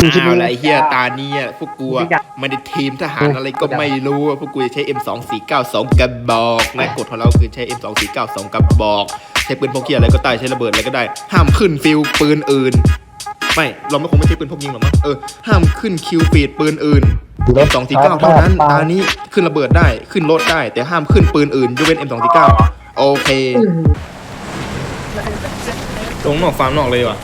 เอาละไรเฮียตาเนี่ยพวกกูอะไม่ได้ทีมทหารอะไรก็ไม่รู้อะพวกกูจะใช้ M2492 กระบอกนะกฎของเราคือใช้ M2492 กระบอก ใช้ปืนพกเฮียอะไรก็ได้ใช้ระเบิดอะไรก็ได้ ห้ามขึ้นฟิลปืนอื่น ไม่ เราไม่คงไม่ใช่ปืนพกยิงหรอกมั้งเออห้ามขึ้นคิวฟีดปืนอื่น M249 เท่านั้นตานี้ขึ้นระเบิดได้ขึ้นรถได้ แต่ห้ามขึ้นปืนอื่นยกเว้น M249 โอเคลงนอกฟาร์มนอกเลยว่ะ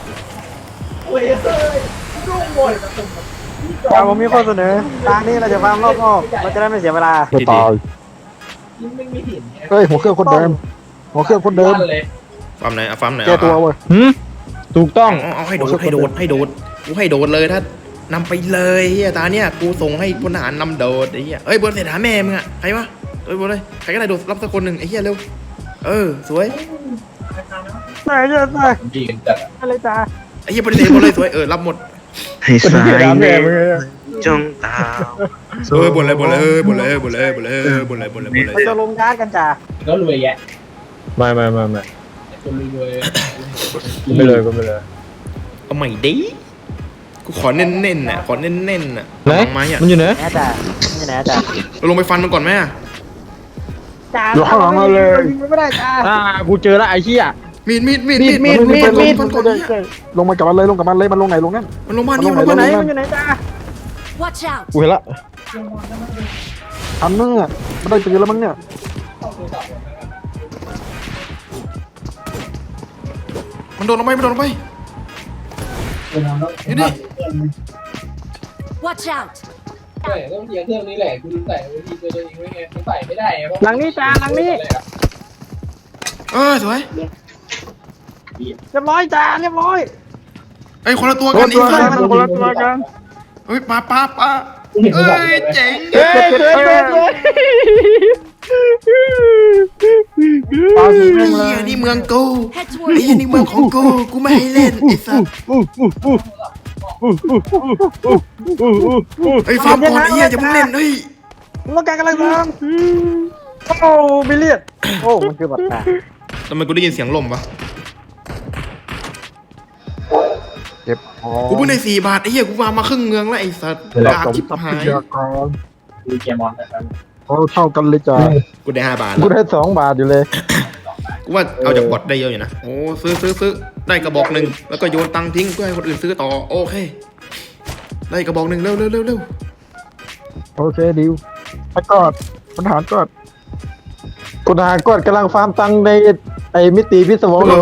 แต่ผมมีข้อเสนอทางนี้เราจะฟาร์มรอบนอกเราจะได้ไม่เสียเวลาจะตายเฮ้ยหัวเครื่องคนเดิม หัวเครื่องคนเดิมฟาร์มไหนอะฟาร์มไหนแก้ตัวเว้ยหืมถูกต้องเอาเอาให้โดดให้โดดให้โดดกูให้โดดเลยถ้านำไปเลยเฮียตาเนี่ยกูส่งให้พลทหารนำโดดไอ้เหี้ยเอ้ยบนเสถาแม่มึงอะใครวะเอ้ยบนเลยใครก็ได้โดดรับสักคนหนึ่งไอ้เหี้ยเร็วเออสวยไหนจะไหนอะไรจ้าไอ้เหี้ยบนเสถบนเลยสวยเออรับหมด ให้สายแน่จ้องตาเออบนเลยบนเลยเออบนเลยบนเลยบนเลยบนเลยบนเลยบนเลยเราจะลงการ์ดกันจ้าก็รวยแยะไม่ไม่ไม่ไม่คนรวยไม่เลยก็ไม่เลยเอาใหม่ดิกูขอเน้นๆน่ะขอเน้นๆน่ะไหนวางไม้อะมันอยู่ไหนแหนจ้านี่แหนจ้าเราลงไปฟันมันก่อนไหมอะจ้าอยู่ข้างหลังเราเลยไม่ได้จ้าอ่ากูเจอละไอ้เหี้ย มีดมีดมีดมีดมีดลงฟันก่อนเนี่ยลงมากับมันเลยลงกับมันเลยมันลงไหนลงนั่นมันลงบ้านนี่มัมันนลลงงไหบ้านนมันอยู่ไหนจ้า Watch out! กูเห็นละทันเนื้อมันได้ปืนแล้วมั้งเนี่ยมันโดนลงไปมันโดนลงไปนี่ดิ Watch out! ใช่ต้องเทียเครื่องนี้แหละคุณใส่วิธีตัวเองไว้ไงมันใส่ไม่ได้เพราะหลังนี้จ้าหลังนี้เออสวย เรียบร้อยจ้าเรียบร้อยไอ้ยคนละตัวคกันนอีตัวกกัคนนคนละตัวกันเฮ้ยปลาปลาปลาเอ้ยเจ๋งเฮ้ยเฮ้ยเฮ้ยเฮ้ยปาสีไอ้แม่งเลเหี้ยยนี่เมืองกู Head ไอ้ towards เหี้ยนี่เมืองของกูกูไม่ให้เล่นไอ้สัสไอ้ยฟาร์มก่อนไอ้เหี้ยจะเพิ่งเล่นเฮ้ยต้องการกำลังทำโอ้บิลเลียดโอ้มันคือบัตรตาทำไมกูได้ยินเสียงลมวะ ก็บของกูเพิ่งได้สี่บาทไอ้เหี้ยกูวางมาครึ่งเมืองแล้วไอ้สัสกากสมชิบทรัพหายยากรดูเกมอนนะครับเขาเท่ากันเลยจ้ากูได้ห้าบาทกูแล้วได้สองบาทอยู่เลยกูว่าเอาจากบอทได้เยอะอยู่นะโอ้ซื้อซื้อซื้อได้กระบอกหนึ่งแล้วก็โยนตังค์ทิ้งเพื่อให้คนอื่นซื้อต่อโอเค ได้กระบอกหนึ่งเร็วเร็วเร็วเร็วโอเคดิวไปกอดปัญหากอดกูหากดกำลังฟาร์มตังในไอ้มิติพิศวงเอเลอย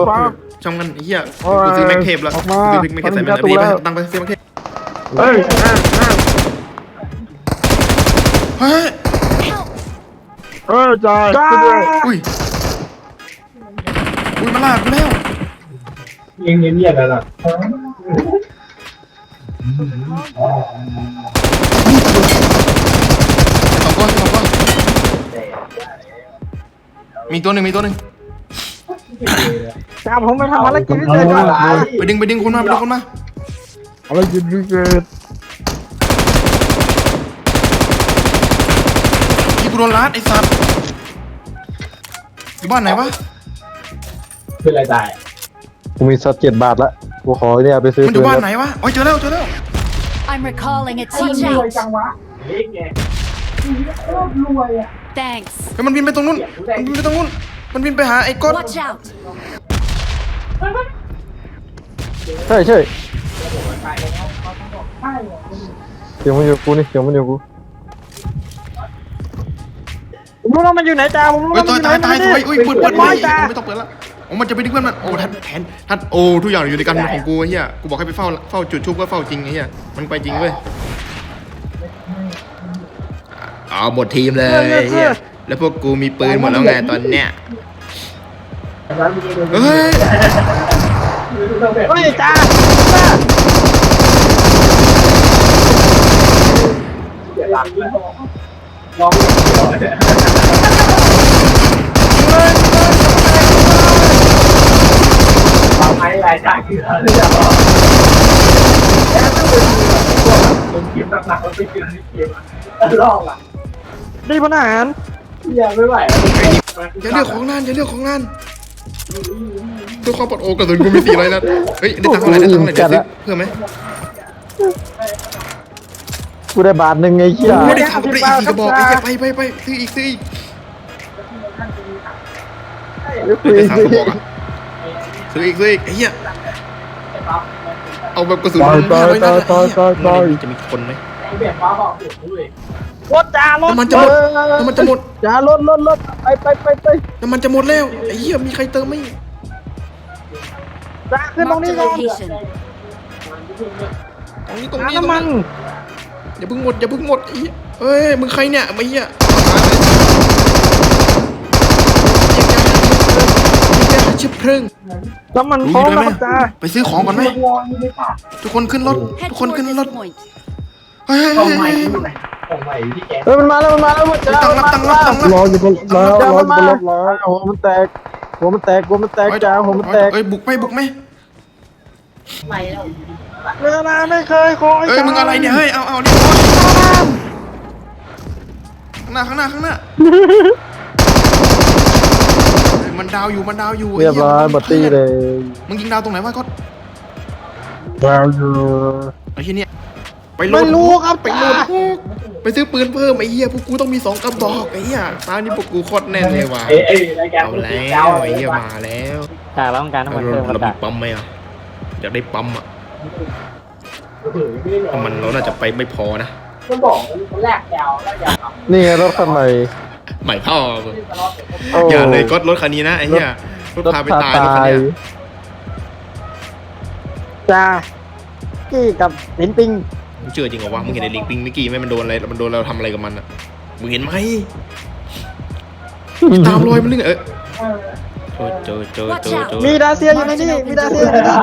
ช่างมันไอ้เหี้ยกูซื้อแม็กเทปแล้วออกมาซื้อแม็กเทปใส่มันดีไปตังค์ไปซื้อแม็กเทปเฮ้ยอ่าอ่าเฮ้ยเฮ้ยจ่ายจ้าช่วยด้วยอุ้ยอุ้ยมาลากกูแล้วยิงเงียบๆแล้วล่ะสองก้อนสองก้อนมีตัวหนึ่งมีตัวหนึ่ง จ้าผมไปทำอะไรกินพิเศษจ้าไปดึงไปดึงคนมาไปดึงคนมาอะไรกินพิเศษที่กูโดนลัดไอ้สัตว์อยู่บ้านไหนวะเป็นไรตายกูมีสักเจ็ดบาทละกูขอเนี่ยไปซื้อมันอยู่บ้านไหนวะโอ้ยเจอแล้วเจอแล้ว I'm recalling a teammate. เล็กไง Thanks. เฮ้ยมันบินไปตรงนู้นมันบินไปตรงนู้น มันบินไปหาไอ้ก้อน Watch out! ใช่ใช่เสียงมันอยู่กูนี่เสียงมันอยู่กูผมรู้ว่ามันอยู่ไหนจ้าผมรู้เฮ้ยว่าตามัยนอยู่ไหนตายตายสวยอุ้ยเปิดเปิดร้ไม่อยจ้าไม่ต้องเปิดละโอ้มันจะไปดึงเพื่อนมันโอ้ทันแทนทันโอ้ทุกอย่างอยู่ในการของกูไอ้เฮียกูบอกให้ไปเฝ้าเฝ้าจุดชุบก็เฝ้าจริงไอ้เฮียมันไปจริงเว้ยเอาหมดทีมเลยไอ้เฮียแล้วพวกกูมีปืนหมดแล้วไงตอนเนี้ย เฮ้ยเฮ้ยจ้าทำให้รายจ่ายคืออะไรอย่างลงเกมหนักๆแล้วไปเจอในเกมอะลอกอะดีพลทหารยังไม่ไหวอย่าเลือกของนานอย่าเลือกของนาน เพื่อความปลอดโอกระสุนกูมีสี่ร้อยนัดเฮ้ยได้ตังค์เท่าไหร่ได้ตังค์เท่าไหร่เดี๋ยวซื้อเพิ่มไหมกูได้บาทหนึ่งไงเชี่ยโอ้ได้ข่าวได้อีกสี่กระบอกไอ้เหี้ยไปไปไปซื้ออีกซื้ออีกคุยได้สามคุกยระบอกอะซื้ออีกซื้ออีกไอ้เหี้ยเอาแบบกระสุนต่อยต่อย500นัดอะต่อยต่อยต่อยไอ้เหี้ยจะมีคนไหม ไอ้แบบฟ้าบอกเปลี่ยนด้วยรถจ้ารถน้ำมันจะหมดน้ำมันจะหมดจ้ารถรถรถไปไปไปไปน้ำมันจะหมดแล้วไอ้เหี้ยมีใครเติมไหมจ้าขึ้นตรง Marked นี้ a ก่อน location. ตรงนี้ตรงหานี้ตรงน้ำมันนี้อย่าเพิ่งหมดอย่าเพิ่งหมดไอ้เหี้ยเอ้ยมึงใครเนี่ยไอ้เหี้ยชิบเพลิงน้ำมันรู้พร้อมอยู่แล้วไหมครับจ้าไปซื้อของก่อนไหมทุกคนขึ้นรถ Head ทุกคน toward ขึ้น this รถ point. เฮ้ยของใหม่เฮ้ยที่ไหนของใหม่ที่แกเฮ้ยมันมาแล้วมันมาแล้วมันจ้าตั้งรับตั้งรับตั้งรับรออยู่บนรอรออยู่บนรถรอหัวมันแตกหัวมันแตกหัวมันแตกจ้าหัวมันแตกเอ้ยบุกไปบุกไหมเวลาไม่เคยคอยเอ้ยมึงอะไรเนี่ยเฮ้ยเอาเอานี่ข้างหน้าข้างหน้าข้างหน้าเฮ้ยมันดาวอยู่มันดาวอยู่เรียบร้อยบัตตี้เลยมึงยิงดาวตรงไหนวะก็ดาวอยู่ไอ้ที่เนี่ย ไปโหลไม่ดรู้ครับไปโหลดไปซื้อปืนเพิ่มไอ้เหี้ยพวกกูต้องมีสองกระบอกไอ้เหี้ยตานี่พวกกูโคตรแน่นเลยว่ะเอ้ยเอ้ยรายการเอาแล้วไอ้เหี้ยมาแล้วจ้าเราต้องการน้ำมันเพิ่มครัเราบจ้ามีปั๊มไหมอะอยากได้ปั๊มอะน้ำมันเราน่าจะไปไม่พอนะมันบอกมันแรกยาวแล้วยาวนี่ไงรถคันใหม่ใหม่พ่อมึงโอ้อย่าเลยก็รถคันนี้นะไอ้เหี้ยรถพาไปตายรถคันเนี้ยจ้ากี้กับลินปิง มึงเชื่อจริงเหรอวะมึงเห็นไอ้ลิงปิงเมื่อกี้ไหมมันโดนอะไรมันโดนเราทำอะไรกับมันอะมึงเห็นไหมตามรอยมันนึงเออเจอเจอเจอเจอเจอมีดาเซียอยู่ในนี่มีดาเซียอยู่ในนี่จ้า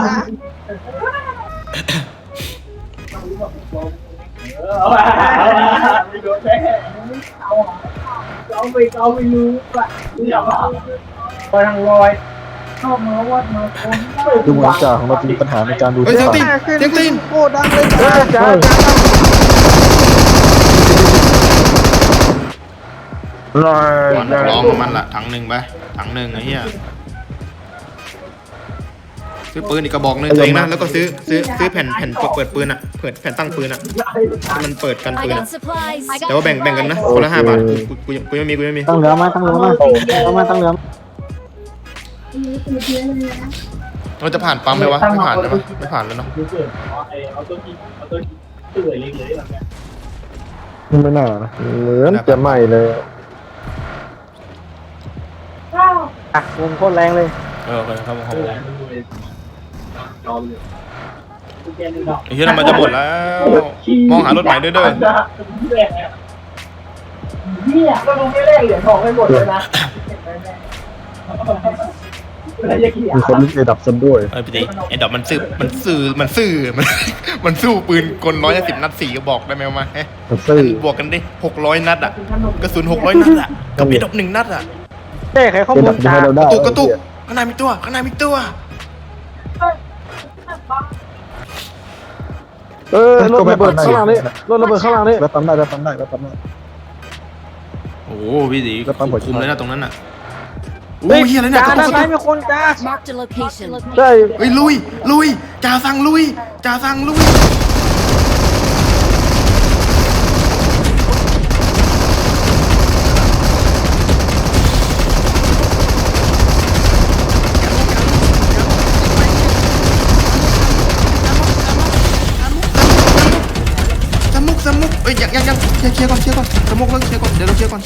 ไม่โดนแม่เอาเอาไปเอาไปรู้ป่ะอย่ามาไปทางลอยเข้ามาวั ดมาคนดูเหมือนจ่าของเราจะมีปัญหาในการดูเฮ้ยเสียงตีนขึ้นเสียงตีนโคตรดังเลยจ้าจ้าลอยมันร้องกับมันละถังหนึ่งไปถังหนึ่งไอ้เหี้ยซื้อปืนอีกกระบอกหนึ่งตัวเองนะแล้วก็ซื้อซื้อซื้อแผ่นแผ่นเปิดปืนอะเปิดแผ่นตั้งปืนอะให้มันเปิดกัน I ปืน got อะ supplies. แต่ว่าแบ่งแบ่งกันนะคนละห้าบาทกูกูกูยังกูยังมีกูยังมีตั้งเหลือมาตั้งเหลือมาตั้งมาตั้งเหลือมา เราจะผ่านปั๊มไหมวะไม่ผ่านใช่ปะไม่ผ่านแล้วเนาะดูเปิดเอาตัวกินเอาตัวกินเตื่อยเลยเลยแบบเนี้ยไม่น่านะเหมือนจะใหม่เลยอะวงโคตรแรงเลย เออครับผมแรงเลยนอนเลยแกนึกออกไอ้เหี้ยมันจะหมดแล้ว มองหารถใหม่ด้วยเด้อเนี่ยก็มึงไม่แลกเหรียญทองให้หมดเลยนะ มีคนลิงระดับซันด้วยเออพี่ตีไอ้ดอกมันซื่อมันซื่อมันซื่อมันมันสู้ปืนกลร้อยสิบนัดสี่กระบอกได้ไหมวะเอ๊ะมันซื่อบวกกันดิหกร้อยนัดอะกระสุนหกร้อยนัดอะกับไอ้ดอกหนึ่งนัดอะเจ้ไขข้อระมูดัลบจะจ้าให้เรากได้ระตุกกระตุกข้างในมีตัวข้างในมีตัวเออรถระเบิดข้างล่างนี่รถระเบิดข้างล่างนี่แล้วปั๊มได้แล้วปั๊มได้แล้วปั๊มได้โอ้พี่ตีแล้วปั๊มหัวใจคุมเลยนะตรงนั้นอะ โอ้ยเฮียอะไรเนี่ยจ้ากระตุด้ากนกระซ้ายตุกมีคนจ้า Marked a location. ใช่เฮ้ยลุยลุยจ่าสั่งลุยจ่าสั่งลุยสมุกสมุกเอ้ยยังยังยังเคลียร์เคลียร์ก่อนเคลียร์ก่อนสมุกเลิกเคลียร์ก่อนเดี๋ยวเราเคลียร์ก่อน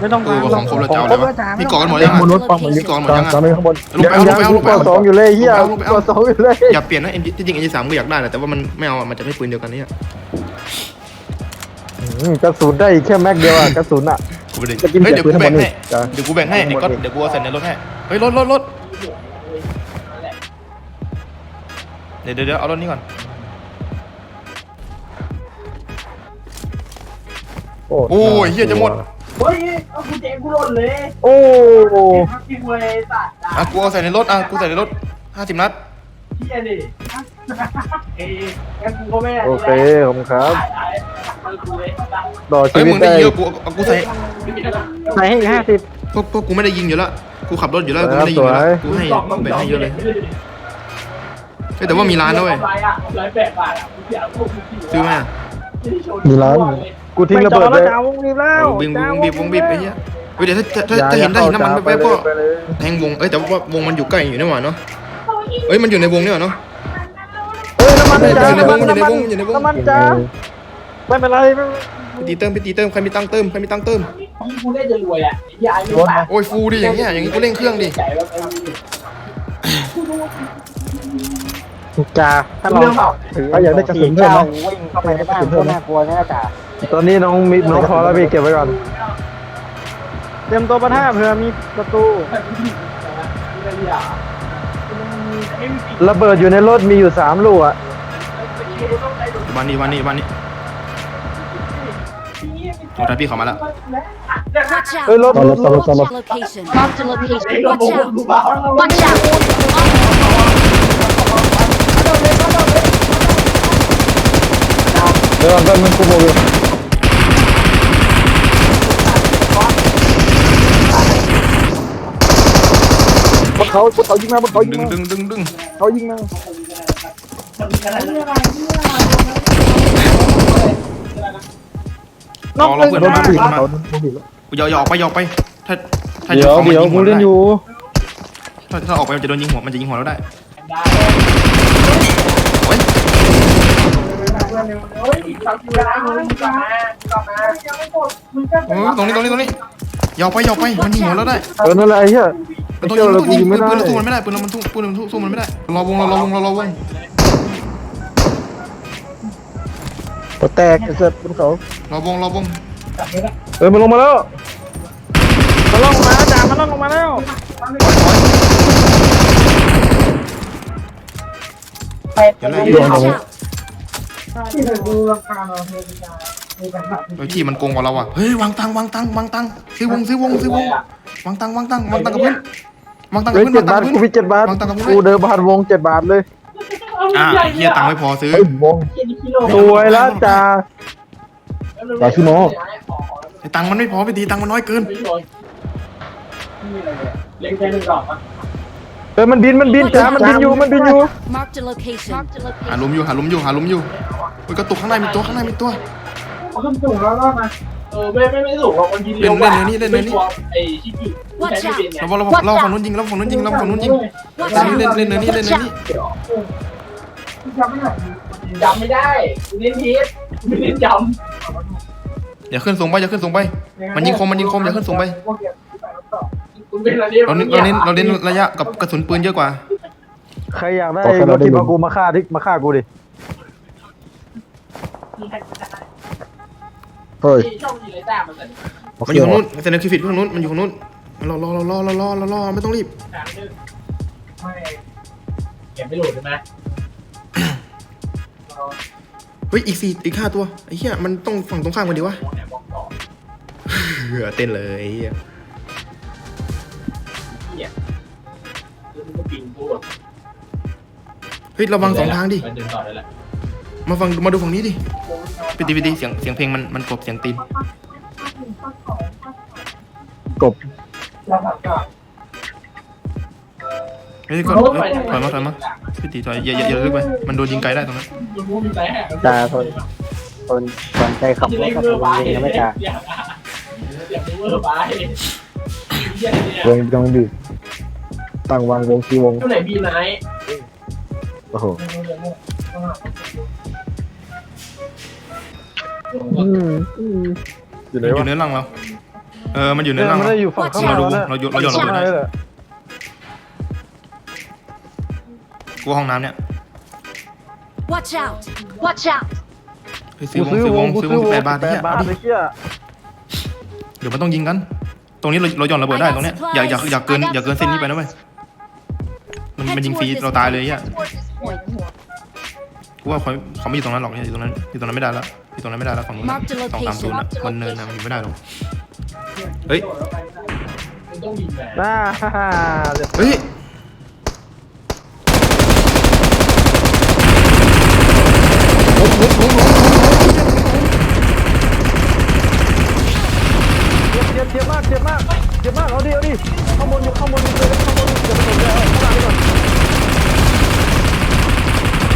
ไม่ต้องเออมาว่าของครบแล้วจะเอาอะไรวะมีเกาะกันหมดยังบนรอะถปั๊มมันลิงก่อนหมดจายันงอะจานนี้ข้างบนลงไปเอาลงไปเอาลงไปตัวเอา สองอยู่เลยเฮียลงไปเอาตัวสองอยู่เลยอย่าเปลี่ยนนะที่จริงเอ็นจีสามกูอยากได้แหละแต่ว่ามันไม่เอาอะมันจะไม่ปืนเดียวกันเนี่ยอืมกระสุนได้อีกแค่แม็กเดียวอะกระสุนอะ กูไม่ได้จะกินเฮ้ยเสียเดี๋ยวปืนกูข้างบแบ่งนให้นี่จ้าเดี๋ยวกูแบ่งให้ไอ้ก๊อตเดี๋ยวกูเอาใส่ในรถให้เฮ้ยรถรถรถเดี๋ยวเดี๋ยวเดี๋ยวเอารถนี้ก่อนโอ้ยเฮียจะหมด เฮ้ยเอากูเจ๊กูหล่นเลยโอ้กินเวยสัตว์อะกูเอาใส่ในรถอะกูใส่ในรถห้าสิบนัดเฮียดิเอ้ยงั้นกูก็ไม่โอเคขอบคุณครับตายกูเลยต่อเฮ้ชียวิมึตงได้ได้เยอะกูเอากูใส่ใส่ให้อีกห้าสิบ พวกพวกกูไม่ได้ยิงอยู่แล้วกูขับรถอยู่แล้วกูไม่ได้ยิงอยู่แล้วกูให้แบ่งให้เยอะเลยฮ้ยแต่ว่ามีร้านนะเว้ยร้อยอะร้อยแปดบาทอะกูเสียพวกมึงอยู่ซื้อไหมอะมีร้าน กูทิ้งระเบิดไม่เลจอยดแล้วจ้าวงบีบแล้วเออวงวงบีบวงบีบไอ้เหี้ยเฮ้ยเดี๋ยวถ้าถ้าถ้าเห็นได้เห็นน้ำมันแป๊บๆก็แทงวงเอ้ยแต่ว่าวงมันอยู่ใกล้อยู่นี่หว่าเนาะเอ้ยมันอยู่ในวงนี่หว่าเนาะเฮ้ยน้ำมันจ้าอยู่ในวงน้ำมันอยู่ในวงน้ำมันจ้าไม่เป็นไรไม่ไปตีเติมไปตีเติมใครมีตังค์เติมใครมีตังค์เติมกูได้จะรวยอะไอ้ยายไม่ปากโอ้ยฟูดิอย่างเงี้ยอย่างงี้กูเร่งเครื่องดิใจว่าไอ้จ้าถ้าเราเรื่องเปล่าถือถ้าอยากได้กระสุนเพิ่มไหมวิ่งเข้าไปในบ้านก็น่ากลัวแน่จ้า ตอนนี้น้องมีน้องพอแล้วพี่เก็บไว้ก่อน เตรียมตัวประท่าเผื่อมีประตู ระเบิดอยู่ในรถมีอยู่สามลูกอะวันนี้วันนี้วันนี้โอ้แต่พี่เขามาแล้ว Watch เฮ้ย out! รถตอนรถตอนรถตอนรถ Location. Marked a location. ไอ้ระบบ Watch ดู out! เปล่า Watch out! เดี๋ยวก่อนแป๊บนึงกูโมบิลบ เขาบนเขายิงมาบนเขายิดึงงมาดึงดึงดึงเขายิงมารอรอเพื่อนรถมาบีบเพื่อนมาเขาโมบิลอย่าอย่าออกไปอย่าออกไป ถ้าถ้าเดี๋ยวของมันเดี๋ยวยิงกูหัวเล่นอได้ยู่ถ้าถ้าออกไปมันจะโดนยิงหัวมันจะยิงหัวเราได้โอ้ยเฮ้ยกลับมาแล้วกลับมากลับมายังไม่หมดมึงก็โอ้ยตรงนี้ตรงนี้ตรงนี้อย่าออกไปอย่าออกไปมันยิงหัวเราได้เออนั่นแหละไอ้เหี้ย มันไอ้ต้องเจ้ายิงเรามันกูต้องยิงปืนปืนเราสู้ยิงไม่ได้มันไม่ได้ปืนเรามันสู้ปืนเราสู้มันไม่ได้รอวงเรารอวงเรารอวงหัวแตกไอ้เสร็จบนเขารอวงรอวงเออมันลงมาแล้วมันล่องลงมาแล้วจ้ามันล่องลงมาแล้วเดี๋ยวนะ Watch out! ที่เราดูราคาเราเพียงมีปัญหาโดยที่มันโกงกว่าเราอะเฮ้ยวางตังค์วางตังค์วางตังค์ซื้อวงซื้อวงซื้อวงวางตังค์วางตังค์วางตังค์กับเพื่อน วางตังค์กัเฮ้บยเพื่อนเจ็ดวางตับางทค์กับกูเพื่อนมีเจ็ดบาทวางตังค์กับเพื่อนกูเดินผ่านวงเจ็ดบาทเลยอะเฮียตังค์ไม่พอซื้อ เฮ้ยวงสวยแล้วจ้าตาชิโมไอ้ตังค์มันไม่พอไปตีตังค์มันน้อยเกิน เล็กแค่หนึ่งดอกอะเออมันบินมันบินจ้ามันบินอยู่มันบินอยู่ Marked a location. Marked a หา location. ลุมอยู่หาลุมอยู่หาลุมอยู่เฮ้ยกระตุกข้างในมีตัวข้างในมีตัว เขาขึ้นสูงแล้วรอดมา เออไม่ไม่ไม่สูงหรอกมันยิงเร็วกว่าไอ้ชิคิใช้ไม่เป็นไงเราเราเราฝั่งนู้นยิงเราฝั่งนู้นยิงเราฝั่งนู้นยิง Watch เล่น out! เล่นเล่นเล่นนี่เล่น Watch นี่ out! จำไม่ได้จำไม่ได้เล่นทีสไม่เล่นจอย่าขึ้นสูงไปอย่าขึ้นสูงไปำมันยิงคมมันยิงคมอย่าขึ้นสูงไปคุณเป็นอะไรเราเน้นเราเน้นเราเน้นระยะกับกระสุนปืนเยอะกว่าใครอยากได้รถที่มากูมาฆ่าที่มาฆ่ากูดิ เฮ้ยช่องยีไรต้ามันแต่มันอยู่ตรงนู้นเซนคิฟิตข้างนู้น มันอยู่ข้างนู้นรอรอรอรอรอรอรอไม่ต้องรีบทางนึงไม่เก็บไม่โหลดใช่ไหมเฮ้ย อีกสี่อีกห้าตัว ไอ้เหี้ย มันต้องฝั่งตรงข้ามกันดีวะแอบบอกต่อเหือเต้นเลยไอ้เหี้ยเนี่ยคือมันก็ปิงพูดเฮ้ยระวังสองทางดิมันเดินต่อได้แหละ มาฟังมาดูฝั่งนี้ดิไปตีไปตีเสียงเสียงเพลงมันมันกลบเสียงตีนกบเราผัดก่อนเฮ้ยก็เอ้ยถอยมาถอยมาพี่ตีถอยอย่าอย่าอย่าลึกไปมันโดนยิงไกลได้ตรงนั้นมันรู้มีใจแหกจ้าคนคนคนใจขับรถกับคนยิงนะไม่จ้าอย่าอย่าเวอร์ไปเยี่ยเนี่ยวงกำลังบีบตั้งวางวงซีวงเท่าไหร่บีไนท์โอ้โห อยู่ไหนมันอวะยู่เนื้อรังเรา เออ มันอยู่เนี่เนื้ยอรังมันเราได้อยู่ฝั่งข้างหเราลัดูงนะเราโยนเราโยนระเบิดได้ได้เลยกูว่าห้องน้ำเนี่ย Watch out! Watch out! เฮ้ยซื้กูอวงซื้อซื้อววงงกูซื้อวงซื้อวงแปดบาทแปเนี่ดยบาทเอาดิไอ้เหี้ยเดี๋ยวมันต้องยิงกัน ตรงนี้เราเราหย่อนระเบิดได้ตรงเนี้ยอย่าอย่าอย่าเกินอย่าเกินเส้นนี้ไปนะเว้ยมันมันยิงฟรีเราตายเลยอะ กูว่าเขาเขาไม่อยู่ตรงนั้นหรอกเนี่ยอยู่ตรงนั้นอยู่ตรงนั้นไม่ได้แล้วอยู่ตรงนั้นไม่ได้แล้วฝั่งนู้น Mark the สองสามศูนย์ location. อะมันเนินนะมันอยู่ไม่ได้หรอกเฮ้ยมันต้องบินแบบน่าฮ่าฮ่าเดี๋ยวเฮ้ยเจ็บเจ็บมากเจ็บมากเจ็บมากเอาดิเอาดิข้างบนอยู่ข้างบนอยู่เลยข้างบนอยู่เดี๋ยวไปสนใจเอาข้างล่างดีก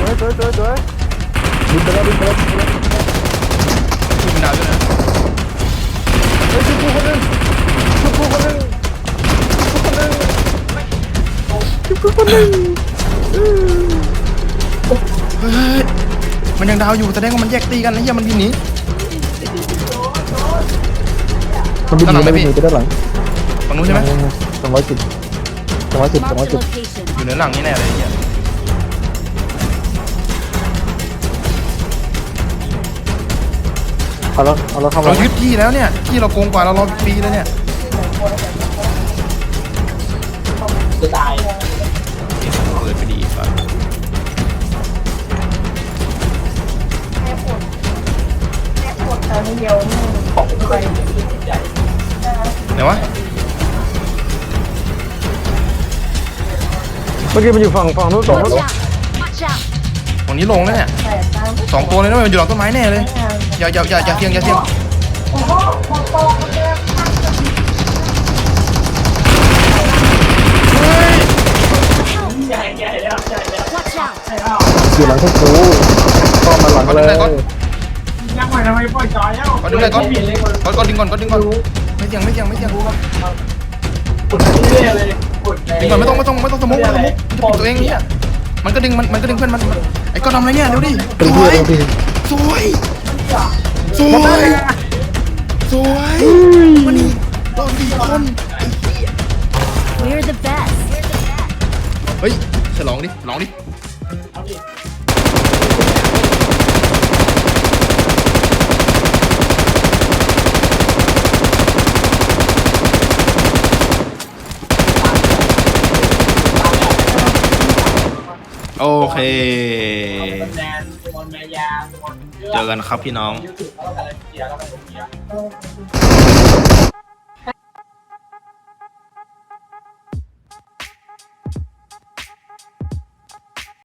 ว่าสวยสวยบินไปแล้วบินไปแล้วบินไปแล้วทีมดาวด้วยนะเฮ้ยชุบกูคนหนึงชุบกูคนหนึงชุบกูคนหนึงเฮ้ยมันยังดาวอยู่แสดงว่ามันแยกตีกันนะเฮียมันบินหนี มันบินหนีไมมันบินหนีไปด้านหลังฝั่งนู้นใช่ไหมสองร้อยสิบสองร้อยสิบสองร้อย Marked สิ a บ location. อยู่เหนือหลังนี่แน่เลยเฮีย เอาแล้วเอาแล้วเข้ามาเรายึดที่แล้วเนี่ยที่เราโกงกว่าเรารอปีแล้วเนี่ยจะตายเปิดไปดีป่ะตอนนี้เดียวนี่ของไม่ค่อยไหนวะเมื่อกี้มันอยู่ฝั่งฝั่งนู้นสอง Watch out! Watch out! ตรงนี้ลงแล้วเนี่ยแต่ตามสองตัวเลยนะมันอยู่หลังต้นไม้แน่เลย อย่าอย่าอย่าอย่าเสี่ยงอย่าเสี่ยงเฮ้ย Watch out! อยู่หลังพวกกูเข้ามาหลังก่อนเลดึงยเลยก่อนยังไงทำไมปล่อยจอยแล้วก่อนดึงเลยก่อนก่อนก่อนดึงก่อนก่อนดึงก่อนไม่เสี่ยงไม่เสี่ยงไม่เสี่ยงกดเรื่อยเลยกดดึงก่อนไม่ต้องไม่ต้องไม่ต้องสมุกไม่ต้องสมุกจะปิดตัวเองเนี่ยมันก็ดึงมันมันก็ดึงเพื่อนมันมันไอ้ก้อนทำอะไรเนี่ยเร็วดิเป็นสเพื่วอนยเป็นพี่สวย สวยสวยมันนี่รอดสี่คน We're the best. เฮ้ยฉลองดิฉลองดิโอเคแดนบอลแมยาบอล เยอะเจอกันครับพี่น้อง